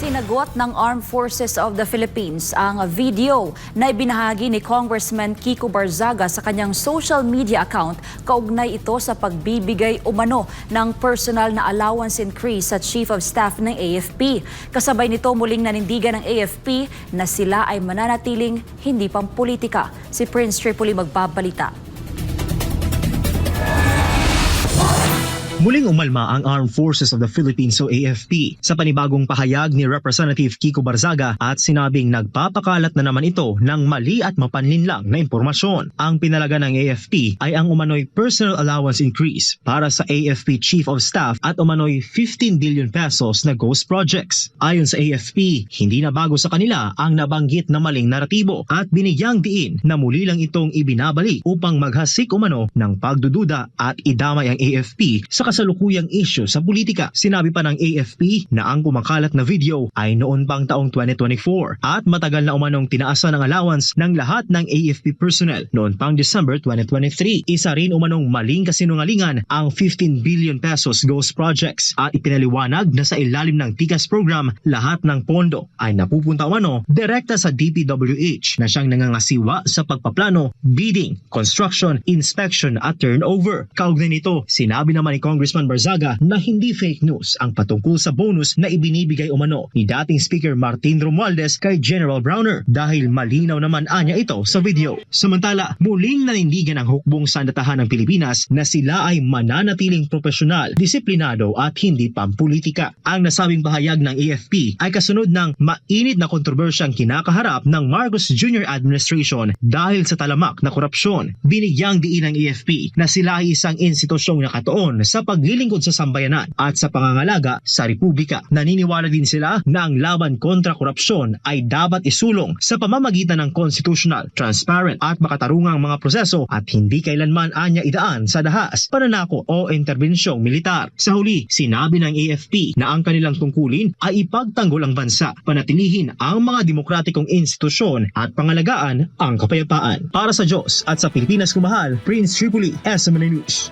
Sinagot ng Armed Forces of the Philippines ang video na ibinahagi ni Congressman Kiko Barzaga sa kanyang social media account kaugnay ito sa pagbibigay umano ng personal na allowance increase sa Chief of Staff ng AFP. Kasabay nito muling nanindigan ng AFP na sila ay mananatiling hindi pang politika. Si Prince Tripoli magbabalita. Muling umalma ang Armed Forces of the Philippines o AFP sa panibagong pahayag ni Representative Kiko Barzaga at sinabing nagpapakalat na naman ito ng mali at mapanlinlang na impormasyon. Ang pinalaga ng AFP ay ang umano'y personal allowance increase para sa AFP Chief of Staff at umano'y 15 billion pesos na ghost projects. Ayon sa AFP, hindi na bago sa kanila ang nabanggit na maling naratibo at binigyang diin na muli lang itong ibinabalik upang maghasik umano ng pagdududa at idamay ang AFP sa kasalukuyang issue sa politika. Sinabi pa ng AFP na ang kumakalat na video ay noon pang taong 2024 at matagal na umanong tinaasan ng allowance ng lahat ng AFP personnel noon pang December 2023. Isa rin umanong maling kasinungalingan ang 15 billion pesos ghost projects at ipinaliwanag na sa ilalim ng TICAS program lahat ng pondo ay napupunta umano direkta sa DPWH na siyang nangangasiwa sa pagpaplano, bidding, construction, inspection at turnover. Kaugnay nito, sinabi naman ni Congressman Barzaga na hindi fake news ang patungkol sa bonus na ibinibigay umano ni dating Speaker Martin Romualdez kay General Browner dahil malinaw naman anya ito sa video. Samantala, muling nanindigan ang hukbong sandatahan ng Pilipinas na sila ay mananatiling profesional, disiplinado at hindi pampolitika. Ang nasabing bahayag ng AFP ay kasunod ng mainit na kontrobersyang kinakaharap ng Marcos Jr. administration dahil sa talamak na korupsyon. Binigyang diin ng AFP na sila ay isang institusyong nakatoon sa paglilingkod sa sambayanan at sa pangangalaga sa republika. Naniniwala din sila na ang laban kontra korupsyon ay dapat isulong sa pamamagitan ng constitutional, transparent at makatarungang mga proseso at hindi kailanman anya idaan sa dahas, pananako o interbensyong militar. Sa huli, sinabi ng AFP na ang kanilang tungkulin ay ipagtanggol ang bansa, panatilihin ang mga demokratikong institusyon at pangalagaan ang kapayapaan. Para sa Diyos at sa Pilipinas kumahal, Prince Tripoli, SMN News.